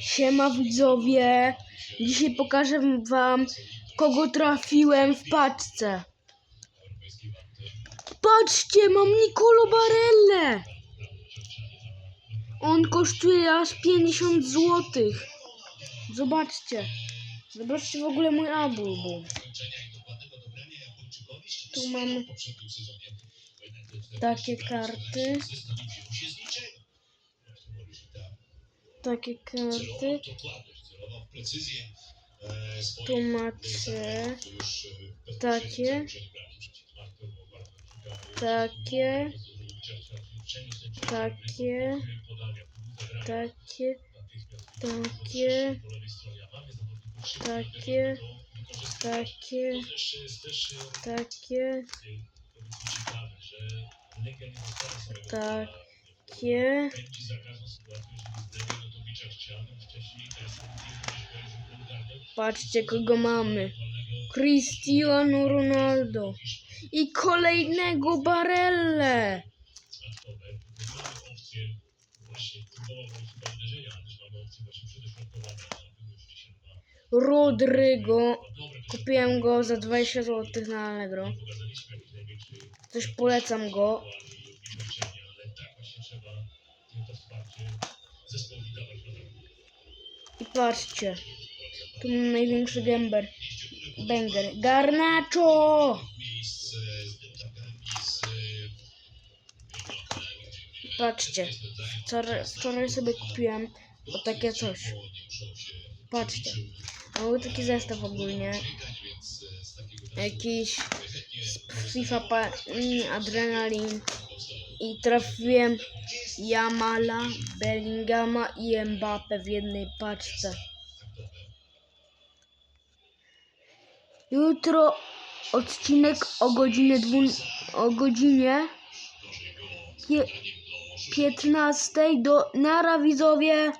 Siema widzowie. Dzisiaj pokażę wam, kogo trafiłem w paczce. Patrzcie, mam Nicolo Barelle. On kosztuje aż 50 zł. Zobaczcie. Zobaczcie w ogóle mój album. Tu mam takie karty. Takie. karty. Tu macie takie, takie, takie, takie, takie, takie, takie, takie, takie. Patrzcie, kogo mamy. Cristiano Ronaldo. I kolejnego Barelle. Rodrygo. Kupiłem go za 20 zł na Allegro. Też polecam go. I patrzcie. Tu mam największy gęber. Banger. Garnacho! Patrzcie. Wczoraj, sobie kupiłem o takie coś. Patrzcie. Był taki zestaw ogólnie. Jakiś z FIFA mm, Adrenalin. I trafiłem Jamala, Bellingama i Mbappe w jednej paczce. Jutro odcinek o godzinie dwu, o godzinie pie, 15 do nara widzowie.